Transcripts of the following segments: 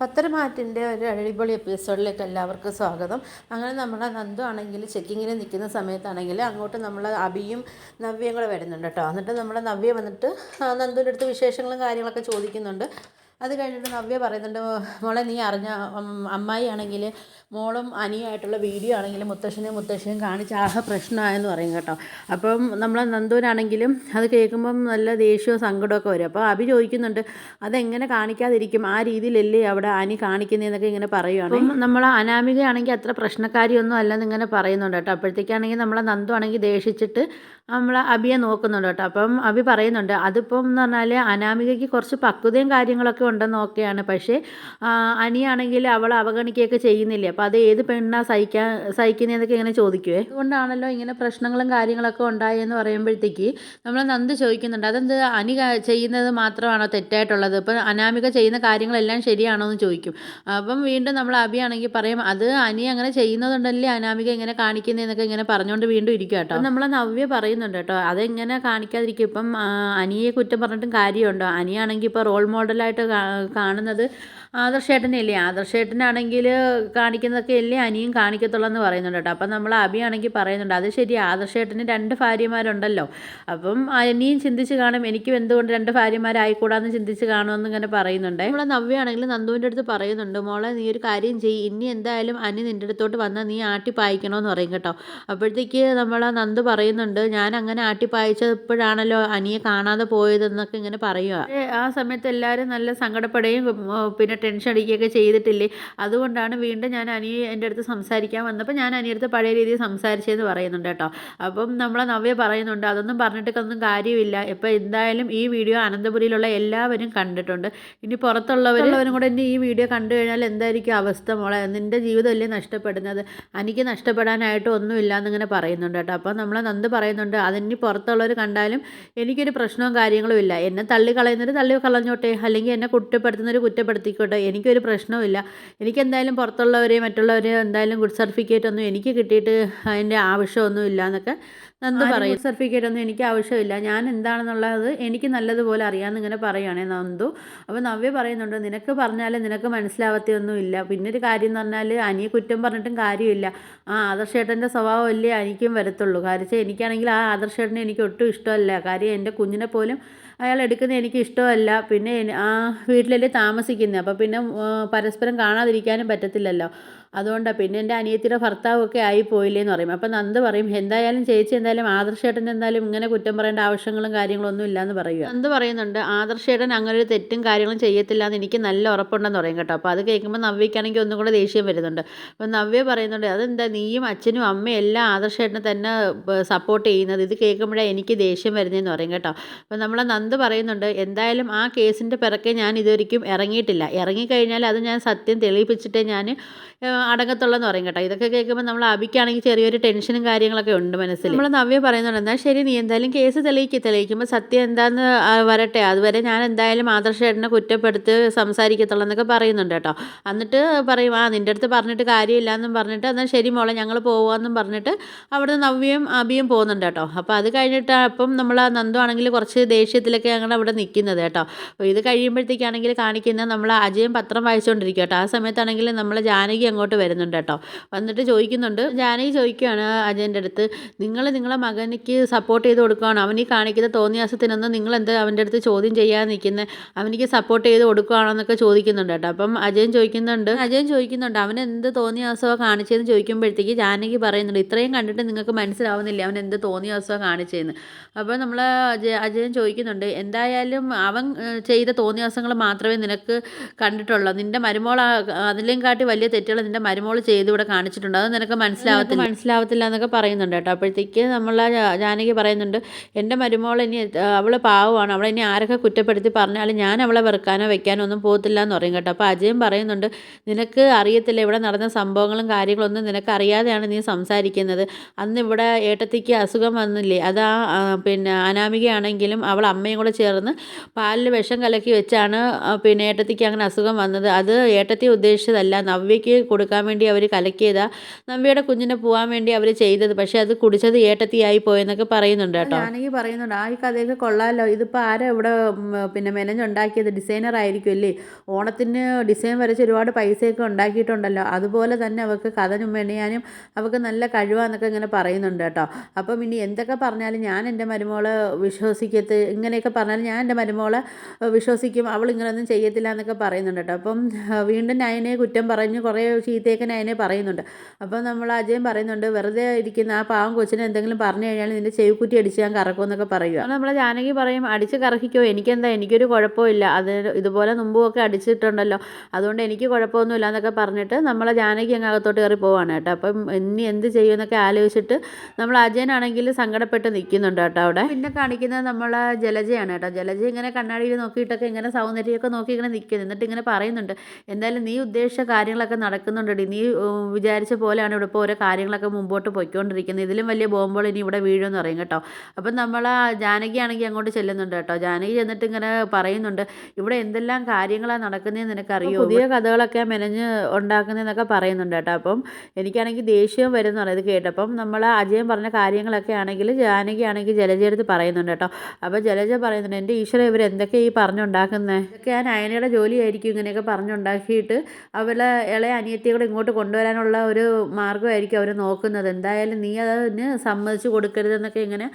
പത്തരമാറ്റിന്റെ ഒരു അടിപൊളി എപ്പിസോഡിലേക്ക് എല്ലാവർക്കും സ്വാഗതം. അങ്ങനെ നമ്മുടെ നന്ദു ആണെങ്കിൽ ചെക്കിങ്ങിന് നിൽക്കുന്ന സമയത്താണെങ്കിൽ അങ്ങോട്ട് നമ്മൾ അബിയും നവ്യയും കൂടെ വരുന്നുണ്ട് കേട്ടോ. എന്നിട്ട് നമ്മുടെ നവ്യ വന്നിട്ട് നന്ദുവിന്റെ അടുത്ത് വിശേഷങ്ങളും കാര്യങ്ങളൊക്കെ ചോദിക്കുന്നുണ്ട്. അത് കഴിഞ്ഞിട്ട് നവ്യ പറയുന്നുണ്ട് മോളെ നീ അറിഞ്ഞ അമ്മായി ആണെങ്കിൽ മോളും അനിയായിട്ടുള്ള വീഡിയോ ആണെങ്കിൽ മുത്തശ്ശനെയും മുത്തശ്ശനും കാണിച്ച ആഹ പ്രശ്നമായെന്ന് പറയും കേട്ടോ. അപ്പം നമ്മളെ നന്ദുവിനാണെങ്കിലും അത് കേൾക്കുമ്പം നല്ല ദേഷ്യവും സങ്കടമൊക്കെ വരും. അപ്പോൾ അഭി ചോദിക്കുന്നുണ്ട് അതെങ്ങനെ കാണിക്കാതിരിക്കും? ആ രീതിയിലല്ലേ അവിടെ അനി കാണിക്കുന്നതെന്നൊക്കെ ഇങ്ങനെ അപ്പം നമ്മൾ അനാമികയാണെങ്കിൽ അത്ര പ്രശ്നക്കാരിയൊന്നും അല്ലെന്ന് ഇങ്ങനെ പറയുന്നുണ്ട് കേട്ടോ. അപ്പോഴത്തേക്കാണെങ്കിൽ നമ്മളെ നന്ദു ആണെങ്കിൽ ദേഷിച്ചിട്ട് നമ്മൾ അബിയെ നോക്കുന്നുണ്ട് കേട്ടോ. അപ്പം അബി പറയുന്നുണ്ട് അതിപ്പം എന്ന് പറഞ്ഞാൽ അനാമികയ്ക്ക് കുറച്ച് പക്വതയും കാര്യങ്ങളൊക്കെ ഉണ്ടെന്ന് ഓക്കെയാണ് പക്ഷേ അനിയാണെങ്കിൽ അവൾ അവഗണിക്കുകയൊക്കെ ചെയ്യുന്നില്ലേ? അപ്പോൾ അത് ഏത് പെണ്ണാ സഹിക്കാൻ സഹിക്കുന്നതെന്നൊക്കെ ഇങ്ങനെ ചോദിക്കുവേ. അതുകൊണ്ടാണല്ലോ ഇങ്ങനെ പ്രശ്നങ്ങളും കാര്യങ്ങളൊക്കെ ഉണ്ടായെന്ന് പറയുമ്പോഴത്തേക്ക് നമ്മൾ നന്ദ് ചോദിക്കുന്നുണ്ട്. അതെന്ത് അനി ചെയ്യുന്നത് മാത്രമാണോ തെറ്റായിട്ടുള്ളത്? ഇപ്പം അനാമിക ചെയ്യുന്ന കാര്യങ്ങളെല്ലാം ശരിയാണോ എന്ന് ചോദിക്കും. അപ്പം വീണ്ടും നമ്മൾ അഭിയാണെങ്കിൽ പറയും അത് അനി അങ്ങനെ ചെയ്യുന്നതുണ്ടല്ലേ? അനാമിക ഇങ്ങനെ കാണിക്കുന്നതെന്നൊക്കെ ഇങ്ങനെ പറഞ്ഞുകൊണ്ട് വീണ്ടും ഇരിക്കും കേട്ടോ. നമ്മൾ നവ്യ പറയുന്നുണ്ട് കേട്ടോ അതെങ്ങനെ കാണിക്കാതിരിക്കും? ഇപ്പം അനിയെ കുറ്റം പറഞ്ഞിട്ടും കാര്യമുണ്ടോ? അനിയാണെങ്കിൽ ഇപ്പോൾ റോൾ മോഡലായിട്ട് കാണുന്നത്. ആദർശേട്ടനെയല്ലേ? ആദർശേട്ടനാണെങ്കിൽ കാണിക്കുന്നതൊക്കെ അല്ലേ അനിയും കാണിക്കത്തുള്ളൂ എന്ന് പറയുന്നുണ്ട് കേട്ടോ. അപ്പം നമ്മൾ ആണെങ്കിൽ പറയുന്നുണ്ട് അത് ശരി ആദർശേട്ടന് രണ്ട് ഭാര്യമാരുണ്ടല്ലോ. അപ്പം അനിയും ചിന്തിച്ച് കാണും എനിക്കും എന്തുകൊണ്ട് രണ്ട് ഭാര്യമാരായിക്കൂടാന്ന് ചിന്തിച്ച് കാണുമെന്ന് ഇങ്ങനെ പറയുന്നുണ്ട്. നമ്മളെ നവ്യാണെങ്കിൽ നന്ദുവിന്റെ അടുത്ത് പറയുന്നുണ്ട് മോളെ നീ ഒരു കാര്യം ചെയ്യ്. ഇനി എന്തായാലും അനി നിന്റെ അടുത്തോട്ട് വന്നാൽ നീ ആട്ടി പായിക്കണമെന്ന് പറയും കേട്ടോ. അപ്പോഴത്തേക്ക് നമ്മളെ നന്ദു പറയുന്നുണ്ട് ഞാൻ അങ്ങനെ ആട്ടി പായിച്ചപ്പോഴാണല്ലോ അനിയെ കാണാതെ പോയതെന്നൊക്കെ ഇങ്ങനെ പറയുക ആ സമയത്ത് എല്ലാവരും നല്ല സങ്കടപ്പെടുകയും പിന്നെ ടെൻഷൻ അടിക്കുകയൊക്കെ ചെയ്തിട്ടില്ലേ? അതുകൊണ്ടാണ് വീണ്ടും ഞാൻ അനിയ എന്റെ അടുത്ത് സംസാരിക്കാൻ വന്നപ്പോൾ ഞാൻ അനിയടുത്ത് പഴയ രീതിയിൽ സംസാരിച്ചതെന്ന് പറയുന്നുണ്ട് കേട്ടോ. അപ്പം നമ്മളെ നവ്യ പറയുന്നുണ്ട് അതൊന്നും പറഞ്ഞിട്ടൊന്നും കാര്യമില്ല. ഇപ്പം എന്തായാലും ഈ വീഡിയോ അനന്തപുരിയിലുള്ള എല്ലാവരും കണ്ടിട്ടുണ്ട്. ഇനി പുറത്തുള്ളവരുള്ളവരും കൂടെ ഇനി ഈ വീഡിയോ കണ്ടു കഴിഞ്ഞാൽ എന്തായിരിക്കും അവസ്ഥ മോളെ? നിന്റെ ജീവിതമല്ലേ നഷ്ടപ്പെടുന്നത്? എനിക്ക് നഷ്ടപ്പെടാനായിട്ട് ഒന്നുമില്ല എന്നിങ്ങനെ പറയുന്നുണ്ട് കേട്ടോ. അപ്പം നമ്മളെ നന്ദ് പറയുന്നുണ്ട് അതിനി പുറത്തുള്ളവർ കണ്ടാലും എനിക്കൊരു പ്രശ്നവും കാര്യങ്ങളും ഇല്ല. എന്നെ തള്ളി കളയുന്നവർ തള്ളി കളഞ്ഞോട്ടെ? അല്ലെങ്കിൽ എന്നെ കുറ്റപ്പെടുത്തുന്നവർ കുറ്റപ്പെടുത്തിക്കോട്ടെ എനിക്കൊരു പ്രശ്നവുമില്ല. എനിക്കെന്തായാലും പുറത്തുള്ളവരെയും മറ്റുള്ളവരെയും എന്തായാലും ഗുഡ് സർട്ടിഫിക്കറ്റ് ഒന്നും എനിക്ക് കിട്ടിയിട്ട് അതിന്റെ ആവശ്യമൊന്നും ഇല്ല എന്നൊക്കെ നന്ദി പറയും സർട്ടിഫിക്കറ്റ് ഒന്നും എനിക്ക് ആവശ്യമില്ല. ഞാൻ എന്താണെന്നുള്ളത് എനിക്ക് നല്ലതുപോലെ അറിയാമെന്ന് ഇങ്ങനെ പറയുകയാണേ നന്ദു. അപ്പോൾ നവ്യ പറയുന്നുണ്ട് നിനക്ക് പറഞ്ഞാൽ നിനക്ക് മനസ്സിലാവത്തൊന്നുമില്ല. പിന്നെ ഒരു കാര്യം എന്ന് പറഞ്ഞാൽ അനിയെ കുറ്റം പറഞ്ഞിട്ടും കാര്യമില്ല. ആ ആദർശേട്ടന്റെ സ്വഭാവം അല്ലേ എനിക്കും വരത്തുള്ളൂ. കാര്യം എനിക്കാണെങ്കിൽ ആ ആദർശേട്ടനെ എനിക്ക് ഒട്ടും ഇഷ്ടമല്ല. കാര്യം എന്റെ കുഞ്ഞിനെ പോലും അയാൾ എടുക്കുന്നത് എനിക്ക് ഇഷ്ടമല്ല. പിന്നെ ആ വീട്ടിലല്ലേ താമസിക്കുന്നത് അപ്പോൾ പിന്നെ പരസ്പരം കാണാതിരിക്കാനും പറ്റത്തില്ലല്ലോ. അതുകൊണ്ടാണ് പിന്നെ എന്റെ അനിയത്തിയുടെ ഭർത്താവൊക്കെ ആയി പോയില്ലേന്ന് പറയും. അപ്പം നന്ദ് പറയും എന്തായാലും ചേച്ചി എന്തായാലും ആദർശേട്ടൻ എന്തായാലും ഇങ്ങനെ കുറ്റം പറയേണ്ട ആവശ്യങ്ങളും കാര്യങ്ങളും ഒന്നും ഇല്ലയെന്ന് പറയുക. നന്ദ് പറയുന്നുണ്ട് ആദർശേട്ടൻ അങ്ങനെ ഒരു തെറ്റും കാര്യങ്ങളും ചെയ്യത്തില്ല എന്ന് എനിക്ക് നല്ല ഉറപ്പുണ്ടെന്ന് പറയും കേട്ടോ. അപ്പോൾ അത് കേൾക്കുമ്പോൾ നവ്യക്കാണെങ്കിൽ ഒന്നും കൂടെ ദേഷ്യം വരുന്നുണ്ട്. അപ്പം നവ്യ പറയുന്നുണ്ട് അതെന്താ നീയും അച്ഛനും അമ്മയും എല്ലാം ആദർശേട്ടനെ തന്നെ സപ്പോർട്ട് ചെയ്യുന്നത്? ഇത് കേൾക്കുമ്പോഴേ എനിക്ക് ദേഷ്യം വരുന്നതെന്ന് പറയും കേട്ടോ. അപ്പം നമ്മളെ നന്ദ് പറയുന്നുണ്ട് എന്തായാലും ആ കേസിന്റെ പിറക്കെ ഞാൻ ഇതുവരിക്കും ഇറങ്ങിയിട്ടില്ല. ഇറങ്ങിക്കഴിഞ്ഞാൽ അത് ഞാൻ സത്യം തെളിയിപ്പിച്ചിട്ടേ ഞാൻ അടങ്ങത്തുള്ളെന്ന് പറയും കേട്ടോ. ഇതൊക്കെ കേൾക്കുമ്പോൾ നമ്മൾ അബിക്കാണെങ്കിൽ ചെറിയൊരു ടെൻഷനും കാര്യങ്ങളൊക്കെ ഉണ്ട് മനസ്സിൽ. നമ്മൾ നവ്യ പറയുന്നുണ്ട് എന്നാൽ ശരി നീ എന്തായാലും കേസ് തെളിയിക്കുക തെളിയിക്കുമ്പോൾ സത്യം എന്താന്ന് വരട്ടെ. അതുവരെ ഞാൻ എന്തായാലും ആദർശ ചേട്ടനെ കുറ്റപ്പെടുത്തി സംസാരിക്കത്തുള്ളൂ എന്നൊക്കെ പറയുന്നുണ്ട് കേട്ടോ. എന്നിട്ട് പറയും ആ നിന്റെ അടുത്ത് പറഞ്ഞിട്ട് കാര്യമില്ല എന്നും പറഞ്ഞിട്ട് എന്നാൽ ശരി മോളെ ഞങ്ങൾ പോവാന്നും പറഞ്ഞിട്ട് അവിടുന്ന് നവ്യയും അബിയും പോകുന്നുണ്ട് കേട്ടോ. അപ്പോൾ അത് കഴിഞ്ഞിട്ട് അപ്പം നമ്മൾ ആ നന്ദു ആണെങ്കിൽ കുറച്ച് ദേഷ്യത്തിലൊക്കെ ഞങ്ങൾ അവിടെ നിൽക്കുന്നത് കേട്ടോ. അപ്പോൾ ഇത് കഴിയുമ്പോഴത്തേക്കാണെങ്കിൽ കാണിക്കുന്നത് നമ്മൾ അജയം പത്രം വായിച്ചുകൊണ്ടിരിക്കും കേട്ടോ. ആ സമയത്താണെങ്കിൽ നമ്മൾ ജാനകി അങ്ങോട്ട് വരുന്നുണ്ട് കേട്ടോ. വന്നിട്ട് ചോദിക്കുന്നുണ്ട് ജാനകി ചോദിക്കുകയാണ് അജയന്റെ അടുത്ത് നിങ്ങൾ നിങ്ങളെ മകനിക്ക് സപ്പോർട്ട് ചെയ്ത് കൊടുക്കുകയാണ് അവൻ ഈ കാണിക്കുന്ന തോന്നിയാസത്തിനൊന്നും നിങ്ങൾ എന്താ അവന്റെ അടുത്ത് ചോദ്യം ചെയ്യാൻ നിൽക്കുന്നത് അവനിക്ക് സപ്പോർട്ട് ചെയ്ത് കൊടുക്കുകയാണോ എന്നൊക്കെ ചോദിക്കുന്നുണ്ട് കേട്ടോ. അപ്പം അജയൻ ചോദിക്കുന്നുണ്ട് അജയൻ ചോദിക്കുന്നുണ്ട് അവൻ എന്ത് തോന്നിയാസമാണ് കാണിച്ചതെന്ന് ചോദിക്കുമ്പോഴത്തേക്ക് ജാനകി പറയുന്നുണ്ട് ഇത്രയും കണ്ടിട്ട് നിങ്ങൾക്ക് മനസ്സിലാവുന്നില്ല അവൻ എന്ത് തോന്നിയാസമാണ് കാണിച്ചതെന്ന്. അപ്പോൾ നമ്മൾ അജയ അജയൻ ചോദിക്കുന്നുണ്ട് എന്തായാലും അവൻ ചെയ്ത തോന്നിയാസങ്ങൾ മാത്രമേ നിനക്ക് കണ്ടിട്ടുള്ളൂ. നിന്റെ മരുമോൾ അതിലേം കാട്ടി വലിയ തെറ്റുകൾ നിന്റെ മരുമോൾ ചെയ്ത് ഇവിടെ കാണിച്ചിട്ടുണ്ട്. അത് നിനക്ക് മനസ്സിലാവത്തില്ല. മനസ്സിലാവത്തില്ല എന്നൊക്കെ പറയുന്നുണ്ട് കേട്ടോ. അപ്പോഴത്തേക്ക് നമ്മൾ ജാനകി പറയുന്നുണ്ട് എന്റെ മരുമോൾ ഇനി അവൾ പാവമാണ്. അവളെ ഇനി ആരൊക്കെ കുറ്റപ്പെടുത്തി പറഞ്ഞാലും ഞാൻ അവളെ വെറുക്കാനോ വെക്കാനോ ഒന്നും പോകത്തില്ല എന്ന് പറയും കേട്ടോ. അപ്പോൾ അജയൻ പറയുന്നുണ്ട് നിനക്ക് അറിയത്തില്ല ഇവിടെ നടന്ന സംഭവങ്ങളും കാര്യങ്ങളൊന്നും നിനക്ക് അറിയാതെയാണ് നീ സംസാരിക്കുന്നത്. അന്ന് ഇവിടെ ഏട്ടത്തിക്ക് അസുഖം വന്നില്ലേ. അത് ആ, പിന്നെ അനാമികയാണെങ്കിലും അവൾ അമ്മയും കൂടെ ചേർന്ന് പാലിൽ വിഷം കലക്കി വെച്ചാണ് പിന്നെ ഏട്ടത്തിക്ക് അങ്ങനെ അസുഖം വന്നത്. അത് ഏട്ടത്തി ഉദ്ദേശിച്ചതല്ല. നവ്യയ്ക്ക് കൊടുക്കാൻ വേണ്ടി അവർ കലക്കിയതാ. നമ്പിയുടെ കുഞ്ഞിനെ പോകാൻ വേണ്ടി അവർ ചെയ്തത്. പക്ഷേ അത് കുടിച്ചത് ഏട്ടത്തിയായി പോയെന്നൊക്കെ പറയുന്നുണ്ട് കേട്ടോ. ഞാനെങ്കിൽ പറയുന്നുണ്ട് ആ ഈ കഥയൊക്കെ കൊള്ളാമല്ലോ ഇതിപ്പോൾ ആരാ ഇവിടെ പിന്നെ മെനഞ്ഞുണ്ടാക്കിയത്? ഡിസൈനർ ആയിരിക്കും അല്ലേ? ഓണത്തിന് ഡിസൈൻ വരച്ച് ഒരുപാട് പൈസയൊക്കെ ഉണ്ടാക്കിയിട്ടുണ്ടല്ലോ. അതുപോലെ തന്നെ അവൾക്ക് കഥ ചുമ്മണിയാനും അവൾക്ക് നല്ല കഴിവാന്നൊക്കെ ഇങ്ങനെ പറയുന്നുണ്ട് കേട്ടോ. അപ്പം ഇനി എന്തൊക്കെ പറഞ്ഞാലും ഞാൻ എന്റെ മരുമോളെ വിശ്വസിക്കത്ത് ഇങ്ങനെയൊക്കെ പറഞ്ഞാലും ഞാൻ എന്റെ മരുമോളെ വിശ്വസിക്കും. അവൾ ഇങ്ങനെയൊന്നും ചെയ്യത്തില്ല എന്നൊക്കെ പറയുന്നുണ്ട് കേട്ടോ. അപ്പം വീണ്ടും നയനെ കുറ്റം പറഞ്ഞ് കുറേ ചീത്തയൊക്കെ അതിനെ പറയുന്നുണ്ട്. അപ്പോൾ നമ്മൾ അജയൻ പറയുന്നുണ്ട് വെറുതെ ഇരിക്കുന്ന ആ പാവം കൊച്ചിനെ എന്തെങ്കിലും പറഞ്ഞു കഴിഞ്ഞാൽ നിന്റെ ചെവിക്കുറ്റി അടിച്ച് ഞാൻ കറക്കുമെന്നൊക്കെ പറയുക. അപ്പോൾ നമ്മൾ ജാനകി പറയും അടിച്ച് കറക്കിക്കോ എനിക്കെന്താ? എനിക്കൊരു കുഴപ്പമില്ല അത് ഇതുപോലെ മുമ്പുമൊക്കെ അടിച്ചിട്ടുണ്ടല്ലോ. അതുകൊണ്ട് എനിക്ക് കുഴപ്പമൊന്നുമില്ല എന്നൊക്കെ പറഞ്ഞിട്ട് നമ്മൾ ജാനകി അങ്ങ് അകത്തോട്ട് കയറി പോവാണ് കേട്ടോ. അപ്പം ഇനി എന്ത് ചെയ്യുമെന്നൊക്കെ ആലോചിച്ചിട്ട് നമ്മൾ അജയനാണെങ്കിൽ സങ്കടപ്പെട്ട് നിൽക്കുന്നുണ്ട് കേട്ടോ അവിടെ. പിന്നെ കാണിക്കുന്നത് നമ്മളെ ജലജയാണ് കേട്ടോ. ജലജ ഇങ്ങനെ കണ്ണാടിയിൽ നോക്കിയിട്ടൊക്കെ ഇങ്ങനെ സൗന്ദര്യമൊക്കെ നോക്കി ഇങ്ങനെ നിൽക്കുന്നു. എന്നിട്ട് ഇങ്ങനെ പറയുന്നുണ്ട് എന്തായാലും നീ ഉദ്ദേശിച്ച കാര്യങ്ങളൊക്കെ നടക്കുന്നുണ്ടടി നീ വിചാരിച്ച പോലെയാണ് ഇവിടെ ഇപ്പോൾ ഓരോ കാര്യങ്ങളൊക്കെ മുമ്പോട്ട് പോയിക്കൊണ്ടിരിക്കുന്നത്. ഇതിലും വലിയ ബോംബുകൾ ഇനി ഇവിടെ വീഴുമെന്ന് പറയും കേട്ടോ. അപ്പം നമ്മൾ ജാനകി ആണെങ്കിൽ അങ്ങോട്ട് ചെല്ലുന്നുണ്ട് കേട്ടോ. ജാനകി ചെന്നിട്ട് ഇങ്ങനെ പറയുന്നുണ്ട് ഇവിടെ എന്തെല്ലാം കാര്യങ്ങളാണ് നടക്കുന്നതെന്ന് നിനക്കറിയോ? പുതിയ കഥകളൊക്കെ മെനഞ്ഞ് ഉണ്ടാക്കുന്നതെന്നൊക്കെ പറയുന്നുണ്ട് കേട്ടോ. അപ്പം എനിക്കാണെങ്കിൽ ദേഷ്യം വരുന്ന പറയുന്നത് കേട്ടപ്പം നമ്മൾ അജയൻ പറഞ്ഞ കാര്യങ്ങളൊക്കെ ആണെങ്കിൽ ജാനകി ആണെങ്കിൽ ജലജയെടുത്ത് പറയുന്നുണ്ട് കേട്ടോ. അപ്പോൾ ജലജ പറയുന്നുണ്ട് എന്റെ ഈശ്വര ഇവർ എന്തൊക്കെ ഈ പറഞ്ഞുണ്ടാക്കുന്നത് ഇതൊക്കെ ആ നയനയുടെ ജോലിയായിരിക്കും ഇങ്ങനെയൊക്കെ പറഞ്ഞുണ്ടാക്കിയിട്ട് അവളെ ഇളയ അനിയത്തിയെ കൂടെ ഇങ്ങോട്ട് കൊണ്ടുവരാനുള്ള ഒരു മാർഗമായിരിക്കും അവർ നോക്കുന്നത്. എന്തായാലും നീ അതിന് സമ്മതിച്ച് കൊടുക്കരുതെന്നൊക്കെ ഇങ്ങനെ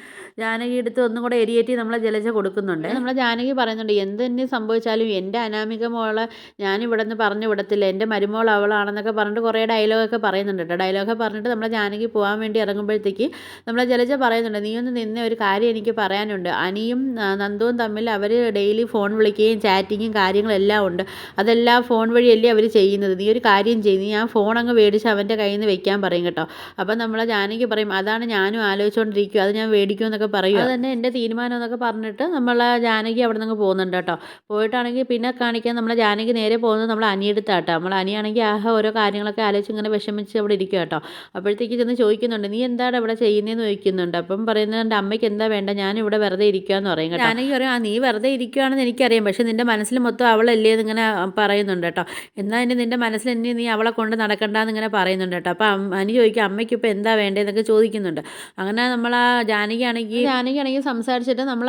ജാനകി എടുത്ത് ഒന്നും കൂടെ എരിയേറ്റി നമ്മളെ ജലജ കൊടുക്കുന്നുണ്ട്. നമ്മളെ ജാനകി പറയുന്നുണ്ട് എന്ത് തന്നെ സംഭവിച്ചാലും എന്റെ അനാമിക മോളെ ഞാൻ ഇവിടെ നിന്ന് പറഞ്ഞു വിടത്തില്ല. എന്റെ മരുമോൾ അവളാണെന്നൊക്കെ പറഞ്ഞിട്ട് കുറേ ഡയലോഗൊക്കെ പറയുന്നുണ്ട് കേട്ടോ. ഡയലോഗൊക്കെ പറഞ്ഞിട്ട് നമ്മളെ ജാനകി പോകാൻ വേണ്ടി ഇറങ്ങുമ്പോഴത്തേക്ക് നമ്മളെ ജലജ പറയുന്നുണ്ട് നീ ഒന്ന് നിന്ന ഒരു കാര്യം എനിക്ക് പറയാനുണ്ട്. അനിയും നന്ദുവും തമ്മിൽ അവർ ഡെയിലി ഫോൺ വിളിക്കുകയും ചാറ്റിങ്ങും കാര്യങ്ങളെല്ലാം ഉണ്ട്. അതെല്ലാം ഫോൺ വഴിയല്ലേ അവർ ചെയ്യുന്നത്. നീ ഒരു കാര്യം ചെയ്യും. ആ ഫോൺ അങ്ങ് മേടിച്ച് അവന്റെ കയ്യിൽ നിന്ന് വെക്കാൻ പറയും കേട്ടോ. അപ്പം നമ്മൾ ജാനകി പറയും അതാണ് ഞാനും ആലോചിച്ചുകൊണ്ടിരിക്കുക അത് ഞാൻ മേടിക്കും എന്നൊക്കെ പറയും അത് തന്നെ എന്റെ തീരുമാനം എന്നൊക്കെ പറഞ്ഞിട്ട് നമ്മൾ ജാനകി അവിടെ നിന്ന് പോകുന്നുണ്ട് കേട്ടോ. പോയിട്ടാണെങ്കിൽ പിന്നെ കാണിക്കാൻ നമ്മൾ ജാനകി നേരെ പോകുന്നത് നമ്മൾ അനിയെടുത്താട്ടോ നമ്മൾ അനിയാണെങ്കിൽ ആഹ ഓരോ കാര്യങ്ങളൊക്കെ ആലോചിച്ച് ഇങ്ങനെ വിഷമിച്ച് അവിടെ ഇരിക്കുക കേട്ടോ. അപ്പോഴത്തേക്ക് ചെന്ന് ചോദിക്കുന്നുണ്ട് നീ എന്താണ് ഇവിടെ ചെയ്യുന്നതെന്ന് ചോദിക്കുന്നുണ്ട്. അപ്പം പറയുന്നുണ്ട് അമ്മയ്ക്ക് എന്താ വേണ്ട? ഞാൻ ഇവിടെ വെറുതെ ഇരിക്കുക എന്ന് പറയും കേട്ടോ. ജാനകി പറയും ആ നീ വെറുതെ ഇരിക്കുകയാണെന്ന് എനിക്കറിയാം. പക്ഷേ നിന്റെ മനസ്സിൽ മൊത്തം അവളല്ലേ എന്നിങ്ങനെ പറയുന്നുണ്ട് കേട്ടോ. എന്നാൽ നിന്റെ മനസ്സിൽ എന്നെ നീ അവളെ കൊണ്ട് നടക്കണ്ടെന്ന് ഇങ്ങനെ പറയുന്നുണ്ട് കേട്ടോ. അപ്പം അനു ചോദിക്കും അമ്മയ്ക്ക് ഇപ്പോൾ എന്താ വേണ്ടതെന്നൊക്കെ ചോദിക്കുന്നുണ്ട്. അങ്ങനെ നമ്മൾ ആ ജാനകിയാണെങ്കിൽ ജാനകിയാണെങ്കിൽ സംസാരിച്ചിട്ട് നമ്മൾ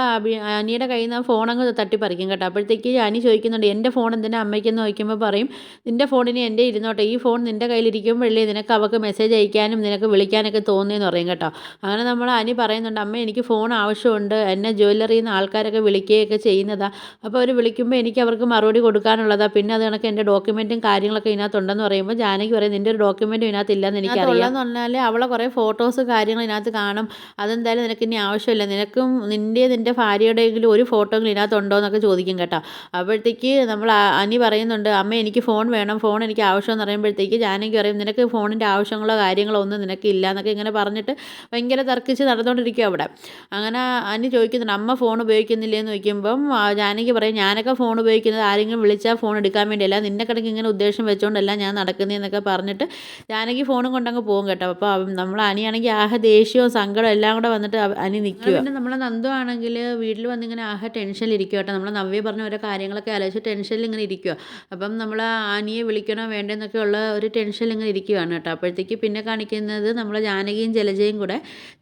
അനിയുടെ കയ്യിൽ നിന്ന് ഫോൺ അങ്ങ് തട്ടിപ്പറിക്കും കേട്ടോ. അപ്പോഴത്തേക്ക് ജാനി ചോദിക്കുന്നുണ്ട് എന്റെ ഫോൺ എന്തിനാ അമ്മയ്ക്കെന്ന് ചോദിക്കുമ്പോൾ പറയും നിന്റെ ഫോണിന് എന്റെ ഇരുന്നോട്ടെ. ഈ ഫോൺ നിന്റെ കയ്യിലിരിക്കുമ്പോഴല്ലേ നിനക്ക് അവൾക്ക് മെസ്സേജ് അയക്കാനും നിനക്ക് വിളിക്കാനൊക്കെ തോന്നിയെന്ന് പറയും കേട്ടോ. അങ്ങനെ നമ്മൾ അനി പറയുന്നുണ്ട് അമ്മ എനിക്ക് ഫോൺ ആവശ്യമുണ്ട്. എന്നെ ജ്വല്ലറിയിൽ നിന്ന് ആൾക്കാരൊക്കെ വിളിക്കുകയൊക്കെ ചെയ്യുന്നതാ. അപ്പോൾ അവർ വിളിക്കുമ്പോൾ എനിക്ക് അവർക്ക് മറുപടി കൊടുക്കാനുള്ളതാ. പിന്നെ അത് കണക്ക് എന്റെ ഡോക്യുമെന്റും കാര്യങ്ങളൊക്കെ ഇതിനകത്തുണ്ടെന്ന് പറയുമ്പോൾ ജാനകി പറയും നിന്റെ ഒരു ഡോക്യുമെന്റും ഇതിനകത്ത് ഇല്ലെന്ന് എനിക്കറിയാം. പറഞ്ഞാൽ അവളെ കുറേ ഫോട്ടോസ് കാര്യങ്ങൾ ഇതിനകത്ത് കാണും. അതെന്തായാലും നിനക്ക് ഇനി ആവശ്യമില്ല. നിനക്കും നിന്റെ നിന്റെ ഭാര്യയുടെയെങ്കിലും ഒരു ഫോട്ടോകൾ ഇതിനകത്ത് ഉണ്ടോ എന്നൊക്കെ ചോദിക്കും കേട്ടോ. അപ്പോഴത്തേക്ക് നമ്മൾ അനി പറയുന്നുണ്ട് അമ്മ എനിക്ക് ഫോൺ വേണം. ഫോൺ എനിക്ക് ആവശ്യമെന്ന് പറയുമ്പോഴത്തേക്ക് ജാനകി പറയും നിനക്ക് ഫോണിന്റെ ആവശ്യങ്ങളോ കാര്യങ്ങളോ ഒന്നും നിനക്ക് ഇല്ല എന്നൊക്കെ ഇങ്ങനെ പറഞ്ഞിട്ട് ഭയങ്കര തർക്കിച്ച് നടന്നുകൊണ്ടിരിക്കും അവിടെ. അങ്ങനെ അനി ചോദിക്കുന്നുണ്ട് അമ്മ ഫോൺ ഉപയോഗിക്കുന്നില്ലേന്ന് ചോദിക്കുമ്പം ജാനകി പറയും ഞാനൊക്കെ ഫോൺ ഉപയോഗിക്കുന്നത് ആരെങ്കിലും വിളിച്ചാൽ ഫോൺ എടുക്കാൻ വേണ്ടിയല്ല. നിന്നെ കിടക്ക് ഇങ്ങനെ ഉദ്ദേശം വെച്ചുകൊണ്ടല്ല ഞാൻ നടക്കുന്നതെന്നൊക്കെ പറഞ്ഞിട്ട് ജാനകി ഫോണും കൊണ്ടങ്ങ് പോകും കേട്ടോ. അപ്പോൾ നമ്മൾ അനിയാണെങ്കിൽ ആഹ ദേഷ്യവും സങ്കടവും എല്ലാം കൂടെ വന്നിട്ട് അനി നിൽക്കുക പിന്നെ നമ്മളെ നന്ദു ആണെങ്കിൽ വീട്ടിൽ വന്നിങ്ങനെ ആഹ ടെൻഷനിൽ ഇരിക്കും കേട്ടോ. നമ്മൾ നവ്യ പറഞ്ഞ ഓരോ കാര്യങ്ങളൊക്കെ ആലോചിച്ച് ടെൻഷനിൽ ഇങ്ങനെ ഇരിക്കുക അപ്പം നമ്മൾ ആനിയെ വിളിക്കണോ വേണ്ടെന്നൊക്കെ ഉള്ള ഒരു ടെൻഷനിൽ ഇങ്ങനെ ഇരിക്കുകയാണ് കേട്ടോ. അപ്പോഴത്തേക്ക് പിന്നെ കാണിക്കുന്നത് നമ്മൾ ജാനകിയും ജലജയും കൂടെ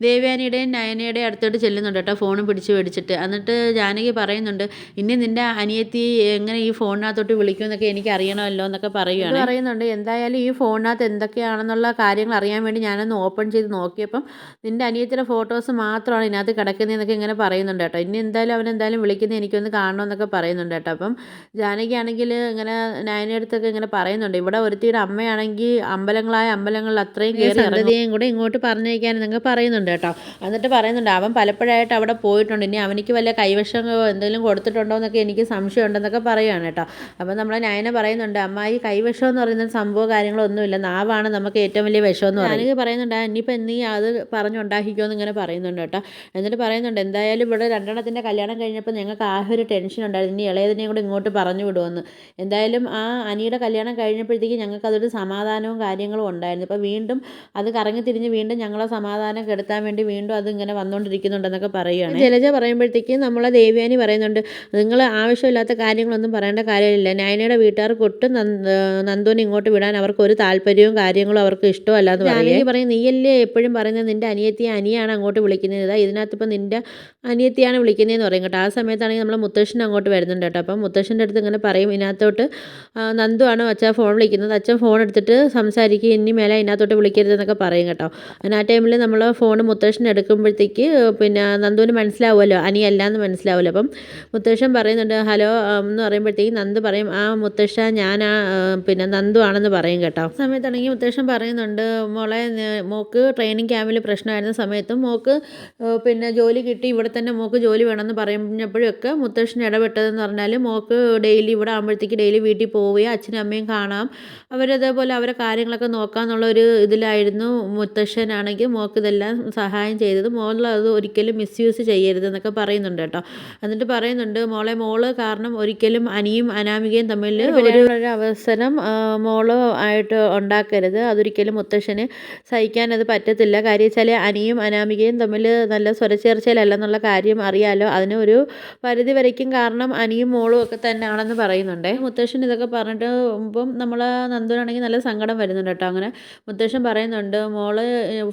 ദേവയാനിയുടെയും നയനയുടെയും അടുത്തോട്ട് ചെല്ലുന്നുണ്ട് കേട്ടോ ഫോണും പിടിച്ച് മേടിച്ചിട്ട്. എന്നിട്ട് ജാനകി പറയുന്നുണ്ട് ഇനി നിന്റെ അനിയത്തി എങ്ങനെ ഈ ഫോണിനകത്തോട്ട് വിളിക്കുമെന്നൊക്കെ എനിക്ക് അറിയണമല്ലോ എന്നൊക്കെ പറയുകയാണ് പറയുന്നുണ്ട് എന്തായാലും ഈ ഫോണിനകത്ത് എന്തൊക്കെയാണെന്നുള്ള കാര്യങ്ങൾ അറിയാൻ വേണ്ടി ഞാനൊന്ന് ഓപ്പൺ ചെയ്ത് നോക്കിയപ്പം നിന്റെ അനിയത്തിന്റെ ഫോട്ടോസ് മാത്രമാണ് ഇതിനകത്ത് കിടക്കുന്നതെന്നൊക്കെ ഇങ്ങനെ പറയുന്നുണ്ട് കേട്ടോ. ഇനി എന്തായാലും അവൻ എന്തായാലും വിളിക്കുന്നത് എനിക്കൊന്ന് കാണണമെന്നൊക്കെ പറയുന്നുണ്ട് കേട്ടോ. അപ്പം ജാനകി ആണെങ്കിൽ ഇങ്ങനെ നയനടുത്തൊക്കെ ഇങ്ങനെ പറയുന്നുണ്ട്. ഇവിടെ ഒരുത്തിയുടെ അമ്മയാണെങ്കിൽ അമ്പലങ്ങളായ അമ്പലങ്ങളിൽ അത്രയും കയറി സന്തതിയും കൂടെ ഇങ്ങോട്ട് പറഞ്ഞയക്കാൻ നിങ്ങൾ പറയുന്നുണ്ട് കേട്ടോ. എന്നിട്ട് പറയുന്നുണ്ട് അവൻ പലപ്പോഴായിട്ട് അവിടെ പോയിട്ടുണ്ട്. ഇനി അവനിക്ക് വല്ല കൈവശം എന്തെങ്കിലും കൊടുത്തിട്ടുണ്ടോ എന്നൊക്കെ എനിക്ക് സംശയം ഉണ്ടെന്നൊക്കെ പറയുകയാണ് കേട്ടോ. അപ്പം നമ്മളെ നയന പറയുന്നുണ്ട് അമ്മ ഈ കൈവശം എന്ന് പറയുന്ന സംഭവം കാര്യങ്ങളൊന്നുമില്ല. നാവാണ് നമുക്ക് ഏറ്റവും വലിയ വിഷമെന്ന് പറയുന്നത്. ഞാനിത് പറയുന്നുണ്ട് ഇനിയിപ്പോൾ നീ അത് പറഞ്ഞുണ്ടാക്കിക്കോ എന്ന് ഇങ്ങനെ പറയുന്നുണ്ട് കേട്ടോ. എന്നിട്ട് പറയുന്നുണ്ട് എന്തായാലും ഇവിടെ രണ്ടെണ്ണത്തിന്റെ കല്യാണം കഴിഞ്ഞപ്പോൾ ഞങ്ങൾക്ക് ആ ഒരു ടെൻഷൻ ഉണ്ടായിരുന്നു. ഇനി ഇളയതിനെയും കൂടെ ഇങ്ങോട്ട് പറഞ്ഞു വിടുമെന്ന് എന്തായാലും ആ അനിയുടെ കല്യാണം കഴിഞ്ഞപ്പോഴത്തേക്ക് ഞങ്ങൾക്ക് അതൊരു സമാധാനവും കാര്യങ്ങളും ഉണ്ടായിരുന്നു. ഇപ്പോൾ വീണ്ടും അത് കറങ്ങി തിരിഞ്ഞ് വീണ്ടും ഞങ്ങളെ സമാധാനം കെടുത്താൻ വേണ്ടി വീണ്ടും അത് ഇങ്ങനെ വന്നുകൊണ്ടിരിക്കുന്നുണ്ടെന്നൊക്കെ പറയുകയാണ് ജലജ പറയുമ്പോഴത്തേക്ക് നമ്മളെ ദേവ്യാനി പറയുന്നുണ്ട് നിങ്ങൾ ആവശ്യമില്ലാത്ത കാര്യങ്ങളൊന്നും പറയേണ്ട കാര്യമില്ല. നയനയുടെ വീട്ടുകാർക്ക് ഒട്ടും നന്ദോനെ ഇങ്ങോട്ട് വിടാൻ അവർക്ക് ഒരു താല്പര്യവും കാര്യങ്ങളും അവർക്ക് ഇഷ്ടമല്ല എന്ന് പറയുന്നത് പറയും നീയല്ലേ എപ്പോഴും പറയുന്നത്? നിന്റെ അനിയത്തിയെ അനിയാണ് അങ്ങോട്ട് വിളിക്കുന്നത്. ഇതാ ഇതിനകത്ത് ഇപ്പം നിന്റെ അനിയത്തിയാണ് വിളിക്കുന്നതെന്ന് പറയും കേട്ടോ. ആ സമയത്താണെങ്കിൽ നമ്മൾ മുത്തശ്ശൻ അങ്ങോട്ട് വരുന്നുണ്ട് കേട്ടോ. അപ്പം മുത്തശ്ശന്റെ അടുത്ത് ഇങ്ങനെ പറയും ഇതിനകത്തോട്ട് നന്ദുവാണ് നന്ദു ആണ് അച്ഛൻ ഫോൺ വിളിക്കുന്നത്? അച്ഛൻ ഫോൺ എടുത്തിട്ട് സംസാരിക്കുക ഇനി മേലെ ഇതിനകത്തോട്ട് വിളിക്കരുതെന്നൊക്കെ പറയും കേട്ടോ. അങ്ങനെ ആ ടൈമിൽ നമ്മൾ ഫോൺ മുത്തശ്ശൻ എടുക്കുമ്പോഴത്തേക്ക് പിന്നെ നന്ദുവിന് മനസ്സിലാവുമല്ലോ. അനിയല്ല എന്ന് മനസ്സിലാവുമല്ലോ. അപ്പം മുത്തശ്ശൻ പറയുന്നുണ്ട് ഹലോ എന്ന് പറയുമ്പോഴത്തേക്ക് നന്ദു പറയും ആ മുത്തശ്ശ ഞാൻ ആ ആ, പിന്നെ നന്ദു ആണെന്ന് പറയും കേട്ടോ. ആ സമയത്താണെങ്കിൽ മുത്തശ്ശൻ പറയുന്നുണ്ട് മോളെ മോക്ക് ട്രെയിനിങ് ക്യാമ്പിൽ പ്രശ്നമായിരുന്ന സമയത്തും മോക്ക് പിന്നെ ജോലി കിട്ടി ഇവിടെ തന്നെ മോക്ക് ജോലി വേണമെന്ന് പറയുമ്പോഴൊക്കെ മുത്തശ്ശൻ ഇടപെട്ടതെന്ന് പറഞ്ഞാൽ മോക്ക് ഡെയിലി ഇവിടെ ആകുമ്പോഴത്തേക്ക് ഡെയിലി വീട്ടിൽ പോവുകയും അച്ഛനും അമ്മയും കാണാം. അവരതേപോലെ അവരെ കാര്യങ്ങളൊക്കെ നോക്കാന്നുള്ള ഒരു ഇതിലായിരുന്നു മുത്തശ്ശനാണെങ്കിൽ മോക്ക് ഇതെല്ലാം സഹായം ചെയ്തത്. മോളത് ഒരിക്കലും മിസ്യൂസ് ചെയ്യരുത് എന്നൊക്കെ പറയുന്നുണ്ട് കേട്ടോ. എന്നിട്ട് പറയുന്നുണ്ട് മോളെ മോൾ കാരണം ഒരിക്കലും അനിയും അനാമികയും തമ്മിൽ ഒരു അവസരം. മോൾ ആയിട്ട് ഉണ്ടാക്കരുത്. അതൊരിക്കലും മുത്തശ്ശന് സഹിക്കാൻ അത് പറ്റത്തില്ല. കാര്യം വെച്ചാൽ അനിയും അനാമികയും തമ്മിൽ നല്ല സ്വരച്ചേർച്ചയിലല്ലെന്നുള്ള കാര്യം അറിയാലോ. അതിന് ഒരു പരിധി വരയ്ക്കും കാരണം അനിയും മോളും ഒക്കെ തന്നെയാണെന്ന് പറയുന്നുണ്ട്. മുത്തശ്ശൻ ഇതൊക്കെ പറഞ്ഞിട്ട് ഇപ്പം നമ്മൾ നന്ദുനാണെങ്കിൽ നല്ല സങ്കടം വരുന്നുണ്ട് കേട്ടോ. അങ്ങനെ മുത്തശ്ശൻ പറയുന്നുണ്ട് മോൾ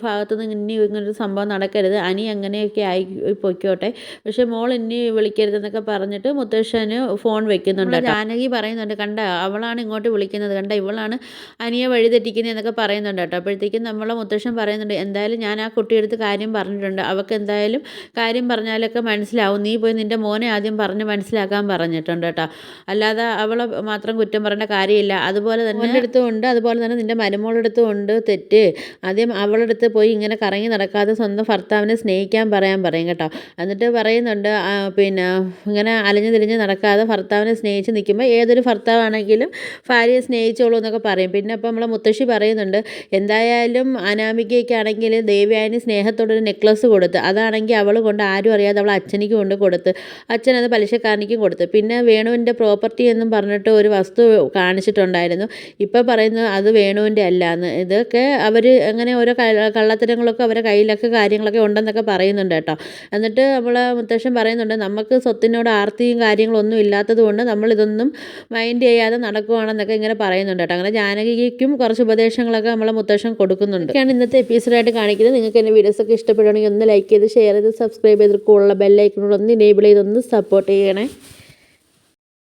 ഭാഗത്ത് നിന്ന് ഇനി ഇങ്ങനൊരു സംഭവം നടക്കരുത്. അനി അങ്ങനെയൊക്കെ ആയി പൊയ്ക്കോട്ടെ. പക്ഷെ മോൾ ഇനി വിളിക്കരുതെന്നൊക്കെ പറഞ്ഞിട്ട് മുത്തശ്ശന് ഫോൺ വെക്കുന്നുണ്ട്. ജാനകി പറയുന്നുണ്ട് കണ്ട അവളാണ് ഇങ്ങോട്ട് വിളിക്കുന്നത്. കണ്ട ഇവളാണ് അനിയെ വഴി തെറ്റിക്കുന്നത് എന്നൊക്കെ പറയുന്നുണ്ട് കേട്ടോ. അപ്പോഴത്തേക്കും നമ്മളെ മുത്തശ്ശൻ പറയുന്നുണ്ട് എന്തായാലും ഞാൻ ആ കുട്ടിയെടുത്ത് കാര്യം പറഞ്ഞിട്ടുണ്ട്. അവൾക്ക് എന്തായാലും കാര്യം പറഞ്ഞാലൊക്കെ മനസ്സിലാവും. നീ പോയി നിന്റെ മോനെ ആദ്യം പറഞ്ഞ് മനസ്സിലാക്കാൻ പറഞ്ഞിട്ടുണ്ട് കേട്ടോ. അല്ലാതെ അവളെ മാത്രം കുറ്റം പറയേണ്ട കാര്യമില്ല. അതുപോലെ തന്നെ എന്റെ അടുത്തും ഉണ്ട്. അതുപോലെ തന്നെ നിന്റെ മരുമോളടുത്തും ഉണ്ട്. തെറ്റ്. ആദ്യം അവളടുത്ത് പോയി ഇങ്ങനെ കറങ്ങി നടക്കാതെ സ്വന്തം ഭർത്താവിനെ സ്നേഹിക്കാൻ പറയാൻ പറയും കേട്ടോ. എന്നിട്ട് പറയുന്നുണ്ട് പിന്നെ ഇങ്ങനെ അലഞ്ഞു തിരിഞ്ഞ് നടക്കാതെ ഭർത്താവിനെ സ്നേഹിച്ച് നിൽക്കുമ്പോൾ ഏതൊരു ഭർത്താവാണെങ്കിലും ഭാര്യയെ സ്നേഹിച്ചോളൂ എന്നൊക്കെ പറയും. പിന്നെ അപ്പോൾ നമ്മളെ മുത്തശ്ശി പറയുന്നുണ്ട് എന്തായാലും അനാമികയ്ക്കാണെങ്കിൽ ദേവയാനി സ്നേഹത്തോടൊരു നെക്ലസ് കൊടുത്ത് അതാണെങ്കിൽ അവൾ കൊണ്ട് ആരും അറിയാതെ അവൾ അച്ഛനിക്ക് കൊണ്ട് കൊടുത്ത് അച്ഛൻ അത് പലിശക്കാരനിക്കും കൊടുത്ത്. പിന്നെ വേണുവിന്റെ പ്രോപ്പർട്ടി എന്നും പറഞ്ഞിട്ട് ഒരു വസ്തു കാണിച്ചിട്ടുണ്ടായിരുന്നു. ഇപ്പോൾ പറയുന്നത് അത് വേണുവിന്റെ അല്ല എന്ന് ഇതൊക്കെ അവർ അങ്ങനെ ഓരോ കള്ളത്തരങ്ങളൊക്കെ അവരെ കയ്യിലൊക്കെ കാര്യങ്ങളൊക്കെ ഉണ്ടെന്നൊക്കെ പറയുന്നുണ്ട് കേട്ടോ. എന്നിട്ട് നമ്മളെ മുത്തശ്ശൻ പറയുന്നുണ്ട് നമുക്ക് സ്വത്തിനോട് ആർത്തിയും കാര്യങ്ങളൊന്നും ഇല്ലാത്തത് കൊണ്ട് നമ്മളിതൊന്നും മൈൻഡ് ചെയ്യാതെ നടക്കുവാണെന്നൊക്കെ ഇങ്ങനെ പറയുന്നുണ്ട് കേട്ടോ. അങ്ങനെ ജാനകിക്കും കുറച്ച് ഉപദേശങ്ങളൊക്കെ നമ്മളെ മുത്തശ്ശൻ കൊടുക്കുന്നുണ്ട്. ഒക്കെയാണ് ഇന്നത്തെ എപ്പിസോഡായിട്ട് കാണിക്കുന്നത്. നിങ്ങൾക്ക് എന്റെ വീഡിയോസ് ഒക്കെ ഇഷ്ടപ്പെടുകയാണെങ്കിൽ ഒന്ന് ലൈക്ക് ചെയ്ത് ഷെയർ ചെയ്ത് സബ്സ്ക്രൈബ് ചെയ്ത് കൂടുതലുള്ള ബെല്ലൈക്കനോട് ഒന്ന് ഇനേബിൾ ചെയ്ത് ഒന്ന് സപ്പോർട്ട് ചെയ്യണേ.